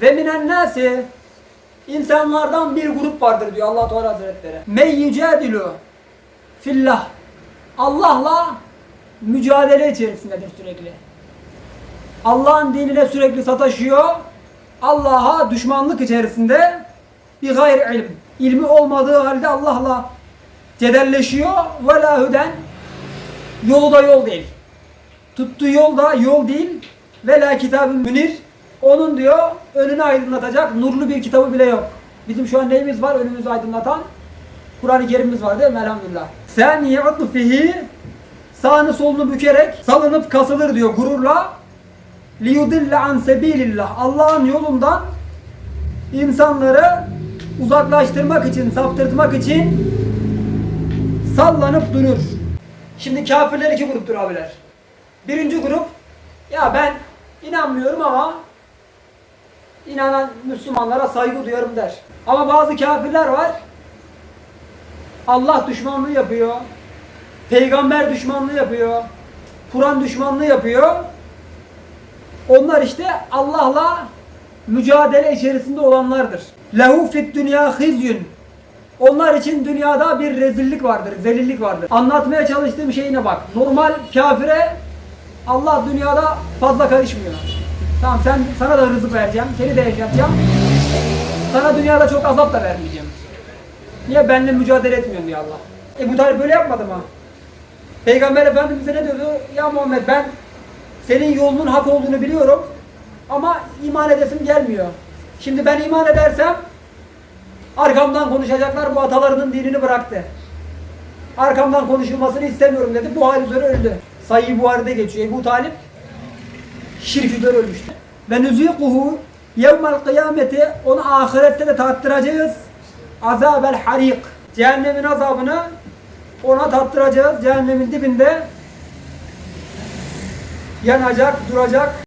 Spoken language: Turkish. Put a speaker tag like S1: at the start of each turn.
S1: Ve minen nasi insanlardan bir grup vardır diyor Allah Teala Hazretleri. Men yücadilu fillah. Allah'la mücadele içerisindedir sürekli. Allah'ın dinine sürekli sataşıyor. Allah'a düşmanlık içerisinde bir gayr ilim. İlmi olmadığı halde Allah'la cedelleşiyor. Ve la huden yolu da yol değil. Tuttuğu yol da yol değil. Ve la kitabın münir. Onun diyor önünü aydınlatacak nurlu bir kitabı bile yok. Bizim şu an neyimiz var önümüzü aydınlatan? Kur'an-ı Kerim'imiz var değil mi? Elhamdülillah. Sen yi'uddu fihi sağını solunu bükerek salınıp kasılır diyor gururla. liyudille an sebilillah. Allah'ın yolundan insanları uzaklaştırmak için, saptırtmak için sallanıp durur. Şimdi kafirler iki gruptur abiler. Birinci grup ya ben inanmıyorum ama inanan Müslümanlara saygı duyarım der. Ama bazı kafirler var. Allah düşmanlığı yapıyor. Peygamber düşmanlığı yapıyor. Kur'an düşmanlığı yapıyor. Onlar işte Allah'la mücadele içerisinde olanlardır. Lehu fit dünya hizyun. Onlar için dünyada bir rezillik vardır, zelillik vardır. Anlatmaya çalıştığım şeyine bak. Normal kafire Allah dünyada fazla karışmıyor. Tamam sen sana da rızık vereceğim, seni de yaşatacağım. Sana dünyada çok azap da vermeyeceğim. Niye benimle mücadele etmiyorsun diyor Allah. E bu Talip böyle yapmadı mı? Peygamber Efendimiz'e ne diyordu? Ya Muhammed ben senin yolunun hak olduğunu biliyorum ama iman edesim gelmiyor. Şimdi ben iman edersem arkamdan konuşacaklar bu atalarının dinini bıraktı. Arkamdan konuşulmasını istemiyorum dedi. Bu hal üzere öldü. Sayı Buhari'de geçiyor. Ebu Talip şirk üzere ölmüştü. Ve nüzîkuhu yevmel kıyameti onu ahirette de tattıracağız. Azabel harik. Cehennemin azabını ona tattıracağız. Cehennemin dibinde yanacak, duracak.